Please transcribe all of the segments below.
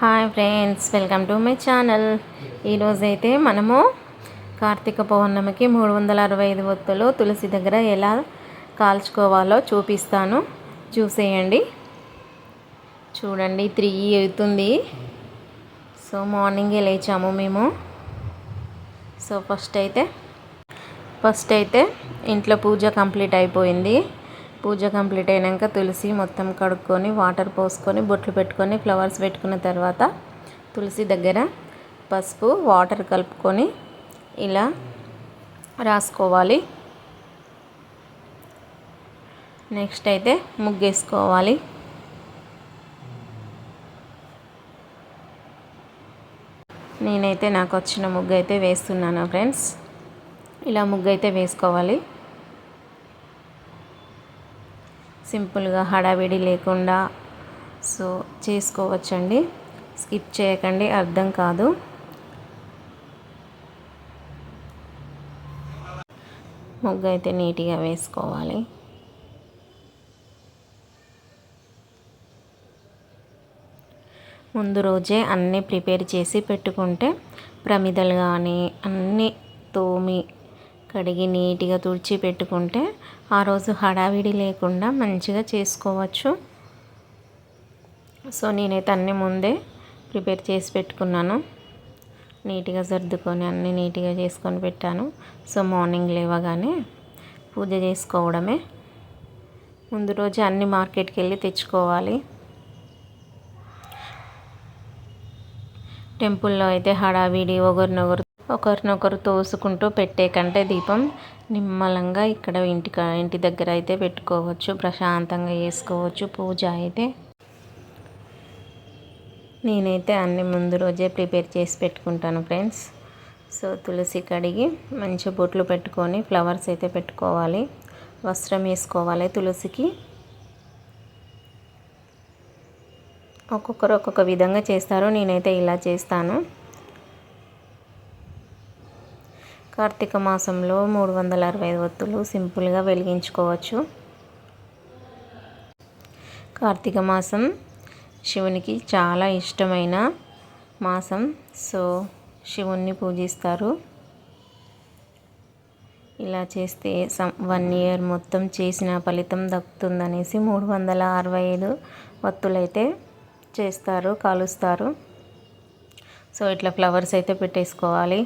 Hi friends welcome to my channel. ఈరోజైతే మనము కార్తీక పౌర్ణమికి మూడు వందల అరవై ఐదు ఒత్తులు తులసి దగ్గర ఎలా కాల్చుకోవాలో చూపిస్తాను. చూసేయండి. చూడండి త్రీ అవుతుంది. సో మార్నింగే లేచాము మేము. సో ఫస్ట్ అయితే ఫస్ట్ అయితే ఇంట్లో పూజ కంప్లీట్ అయిపోయింది. పూజ కంప్లీట్ అయినాక తులసి మొత్తం కడుక్కొని వాటర్ పోసుకొని బొట్లు పెట్టుకొని ఫ్లవర్స్ పెట్టుకున్న తర్వాత తులసి దగ్గర పసుపు వాటర్ కలుపుకొని ఇలా రాసుకోవాలి. నెక్స్ట్ అయితే ముగ్గేసుకోవాలి. నేనైతే నాకు వచ్చిన ముగ్గు అయితే వేస్తున్నాను ఫ్రెండ్స్ ఇలా ముగ్గు అయితే వేసుకోవాలి. సింపుల్గా హడావిడి లేకుండా సో చేసుకోవచ్చండి. స్కిప్ చేయకండి అర్థం కాదు. ముగ్గు అయితే నీట్గా వేసుకోవాలి. ముందు రోజే అన్నీ ప్రిపేర్ చేసి పెట్టుకుంటే ప్రమిదలు కానీ అన్నీ తోమి కడిగి నీట్గా తుడిచి పెట్టుకుంటే ఆ రోజు హడావిడి లేకుండా మంచిగా చేసుకోవచ్చు. సో నేనైతే అన్ని ముందే ప్రిపేర్ చేసి పెట్టుకున్నాను. నీట్గా సర్దుకొని అన్నీ నీట్గా చేసుకొని పెట్టాను. సో మార్నింగ్ లేవగానే పూజ చేసుకోవడమే. ముందు రోజు అన్ని మార్కెట్కి వెళ్ళి తెచ్చుకోవాలి. టెంపుల్లో అయితే హడావిడి ఒకరినొకరు ఒకరినొకరు తోసుకుంటూ పెట్టే కంటే దీపం నిమ్మలంగా ఇక్కడ ఇంటి ఇంటి దగ్గర అయితే పెట్టుకోవచ్చు. ప్రశాంతంగా వేసుకోవచ్చు పూజ అయితే. నేనైతే అన్ని ముందు రోజే ప్రిపేర్ చేసి పెట్టుకుంటాను ఫ్రెండ్స్. సో తులసి కడిగి మంచి బొట్లు పెట్టుకొని ఫ్లవర్స్ అయితే పెట్టుకోవాలి. వస్త్రం వేసుకోవాలి తులసికి. ఒక్కొక్కరు ఒక్కొక్క విధంగా చేస్తారు. నేనైతే ఇలా చేస్తాను. కార్తీక మాసంలో మూడు వందల అరవై ఐదు ఒత్తులు సింపుల్గా వెలిగించుకోవచ్చు. కార్తీక మాసం శివునికి చాలా ఇష్టమైన మాసం. సో శివుణ్ణి పూజిస్తారు. ఇలా చేస్తే సం వన్ ఇయర్ మొత్తం చేసిన ఫలితం దక్కుతుందనేసి మూడు వందల అరవై ఐదు వత్తులైతే చేస్తారు కాలుస్తారు. సో ఇట్లా ఫ్లవర్స్ అయితే పెట్టేసుకోవాలి.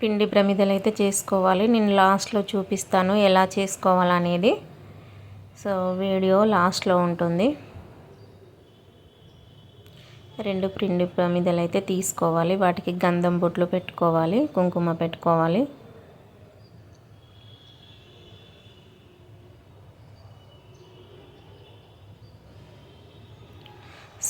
పిండి ప్రమిదలు అయితే చేసుకోవాలి. నేను లాస్ట్లో చూపిస్తాను ఎలా చేసుకోవాలనేది. సో వీడియో లాస్ట్లో ఉంటుంది. రెండు పిండి ప్రమిదలు అయితే తీసుకోవాలి. వాటికి గంధం బొట్లు పెట్టుకోవాలి కుంకుమ పెట్టుకోవాలి.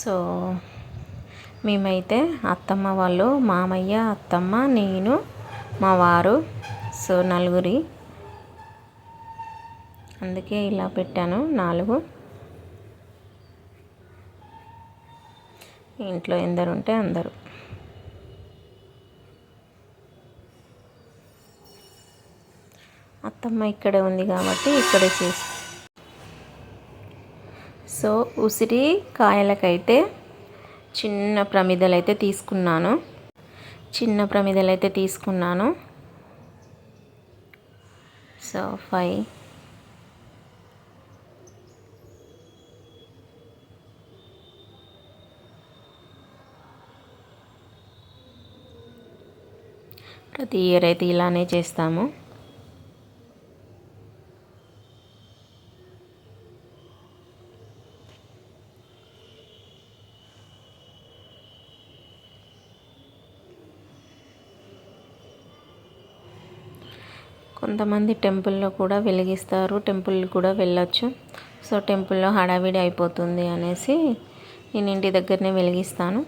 సో మేమైతే అత్తమ్మ వాళ్ళు మామయ్య అత్తమ్మ నేను మా వారు సో నలుగురి. అందుకే ఇలా పెట్టాను నాలుగు. ఇంట్లో ఎందరు ఉంటే అందరు. అత్తమ్మ ఇక్కడే ఉంది కాబట్టి ఇక్కడే చేసి. సో ఉసిరి కాయలకైతే చిన్న ప్రమిదలు అయితే తీసుకున్నాను. చిన్న ప్రమిదలు అయితే తీసుకున్నాను. సో ఫైవ్ ప్రతి ఇయర్ అయితే ఇలానే చేస్తాము. కొంతమంది టెంపుల్లో కూడా వెలిగిస్తారు టెంపుల్ కూడా వెళ్ళొచ్చు. సో టెంపుల్లో హడావిడి అయిపోతుంది అనేసి నేను ఇంటి దగ్గరనే వెలిగిస్తాను.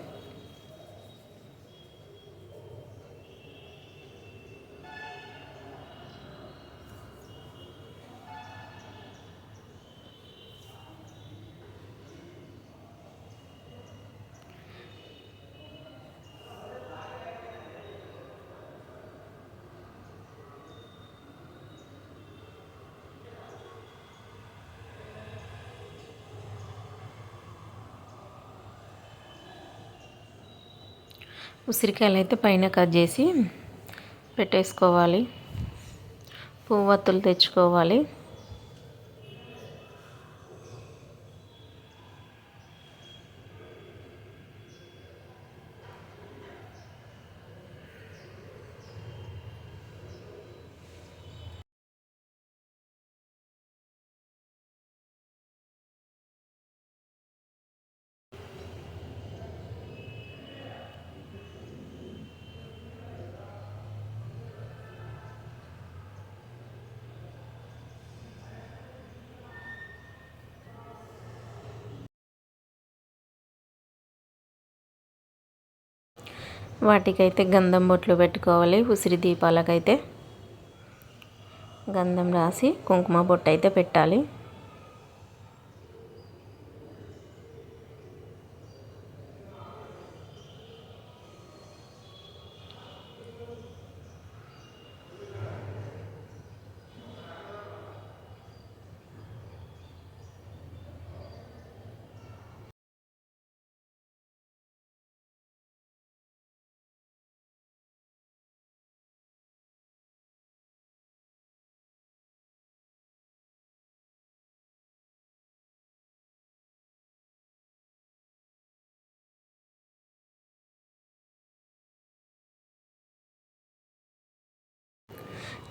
ఉసిరికాయలు అయితే పైన కట్ చేసి పెట్టేసుకోవాలి. పువ్వత్తులు తెచ్చుకోవాలి. వాటికైతే గంధం బొట్లు పెట్టుకోవాలి ఉసిరి దీపాలకైతే గంధం రాసి కుంకుమ బొట్టు అయితే పెట్టాలి.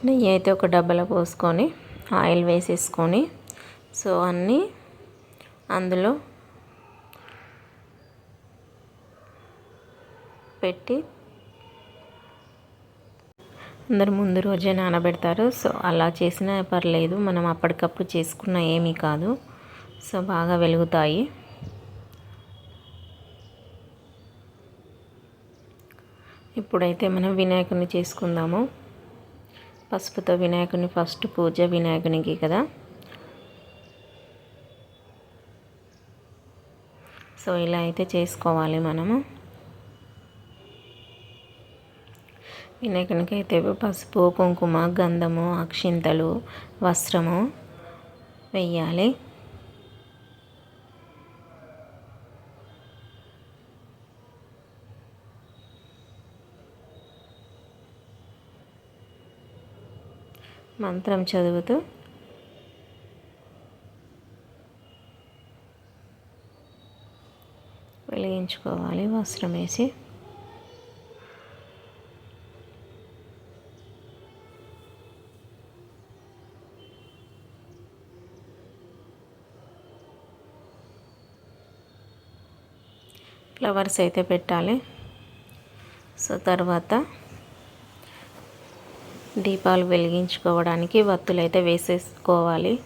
నెయ్యి అయితే ఒక డబ్బాలో పోసుకొని ఆయిల్ వేసేసుకొని సో అన్నీ అందులో పెట్టి అందరు ముందు రోజే నానబెడతారు. సో అలా చేసినా పర్లేదు మనం అప్పటికప్పుడు చేసుకున్న ఏమీ కాదు. సో బాగా వెలుగుతాయి. ఇప్పుడైతే మనం వినాయకుని చేసుకుందాము. పసుపుతో వినాయకుని ఫస్ట్ పూజ వినాయకునికి కదా. సో ఇలా అయితే చేసుకోవాలి మనము. వినాయకునికి అయితే పసుపు కుంకుమ గంధము అక్షింతలు వస్త్రము వెయ్యాలి. మంత్రం చదువుతూ వెలిగించుకోవాలి. వస్త్రం వేసి ఫ్లవర్స్ అయితే పెట్టాలి. సో తర్వాత దీపాలు వెలిగించుకోవడానికి వత్తులైతే వేసేసుకోవాలి.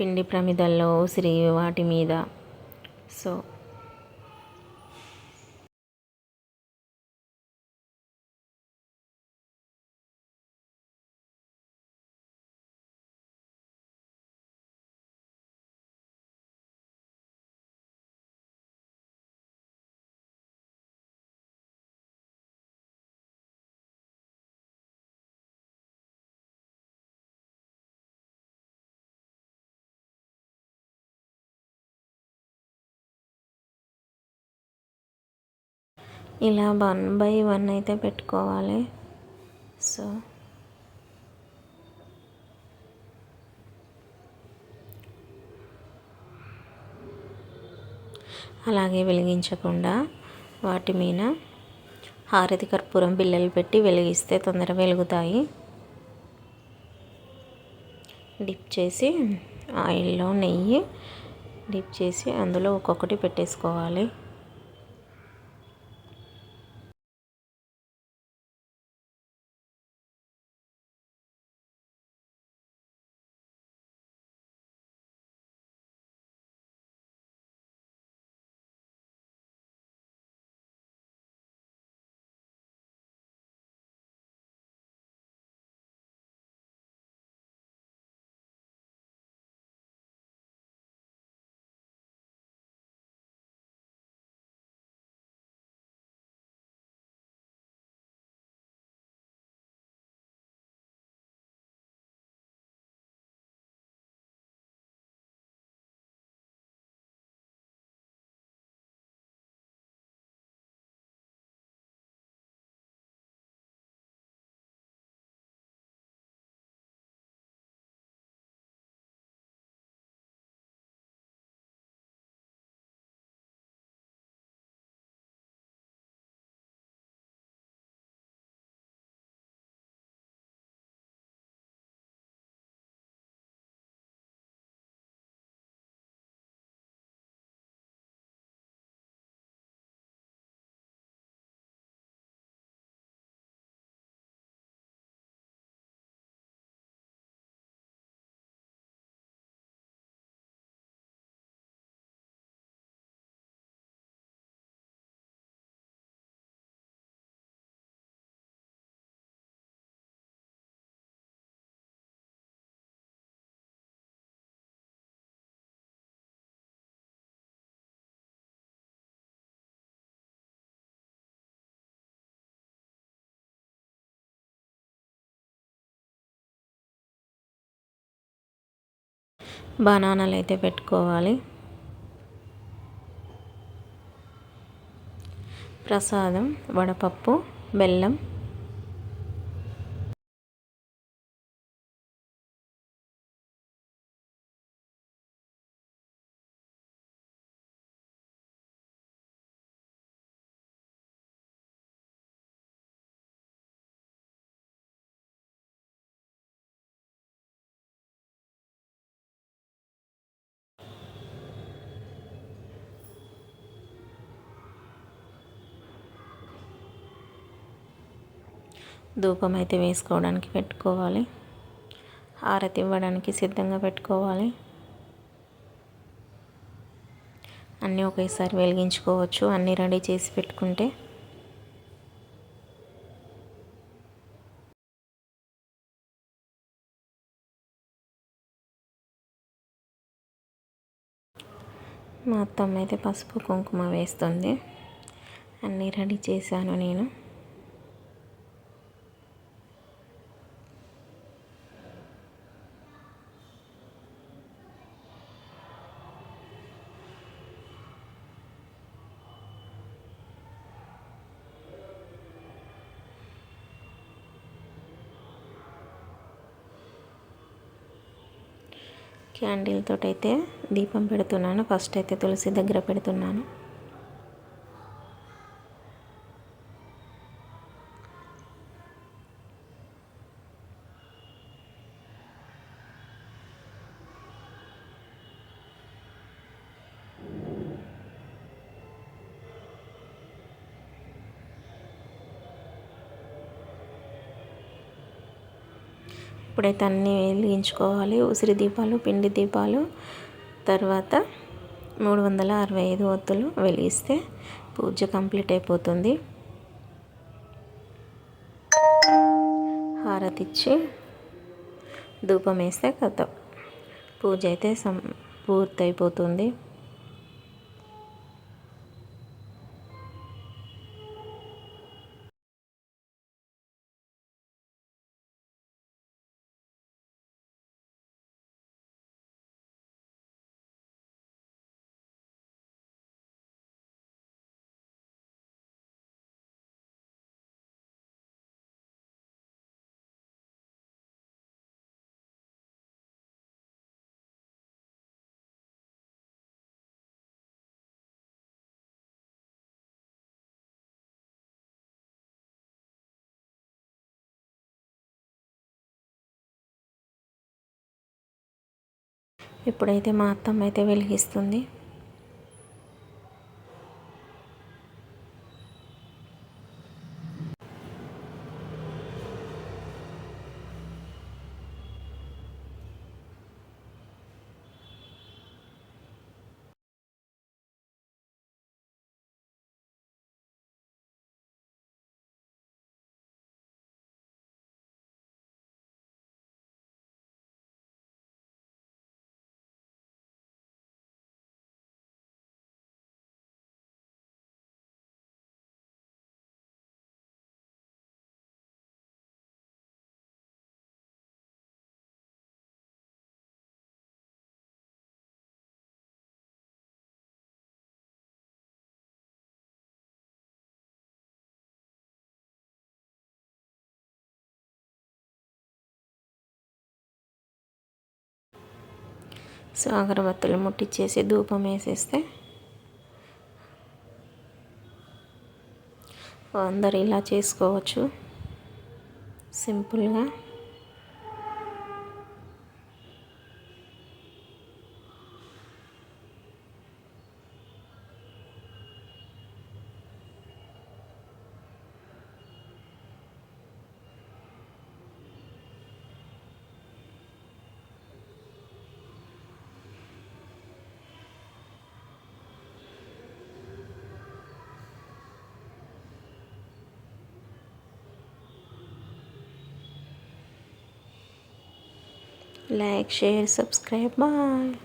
పిండి ప్రమిదల్లో ఉసిరి వాటి మీద. సో ఇలా వన్ బై వన్ అయితే పెట్టుకోవాలి. సో అలాగే వెలిగించకుండా వాటి మీద హారతి కర్పూరం బిల్లలు పెట్టి వెలిగిస్తే తొందరగా వెలుగుతాయి. డిప్ చేసి ఆయిల్లో నెయ్యి డిప్ చేసి అందులో ఒక్కొక్కటి పెట్టేసుకోవాలి. బనానాలు అయితే పెట్టుకోవాలి. ప్రసాదం వడపప్పు బెల్లం ధూపం అయితే వేసుకోవడానికి పెట్టుకోవాలి. హారతి ఇవ్వడానికి సిద్ధంగా పెట్టుకోవాలి. అన్నీ ఒకేసారి వెలిగించుకోవచ్చు. అన్నీ రెడీ చేసి పెట్టుకుంటే మా అత్తమ్మ అయితే పసుపు కుంకుమ వేస్తుంది. అన్నీ రెడీ చేశాను నేను. క్యాండిల్ అయితే దీపం పెడుతున్నాను. ఫస్ట్ అయితే తులసి దగ్గర పెడుతున్నాను. ఇప్పుడైతే అన్నీ వెలిగించుకోవాలి. ఉసిరి దీపాలు పిండి దీపాలు. తర్వాత మూడు వందల అరవై ఐదు ఒత్తులు వెలిగిస్తే పూజ కంప్లీట్ అయిపోతుంది. హారతి ఇచ్చి ధూపం వేస్తే కథ. పూజ అయితే సం పూర్తయిపోతుంది. ఇప్పుడైతే మా అత్తమ్మ అయితే వెలిగిస్తుంది. సో అగరబత్తులు ముట్టించేసి ధూపం వేసేస్తే అందరు ఇలా చేసుకోవచ్చు. సింపుల్గా. Like share subscribe. Bye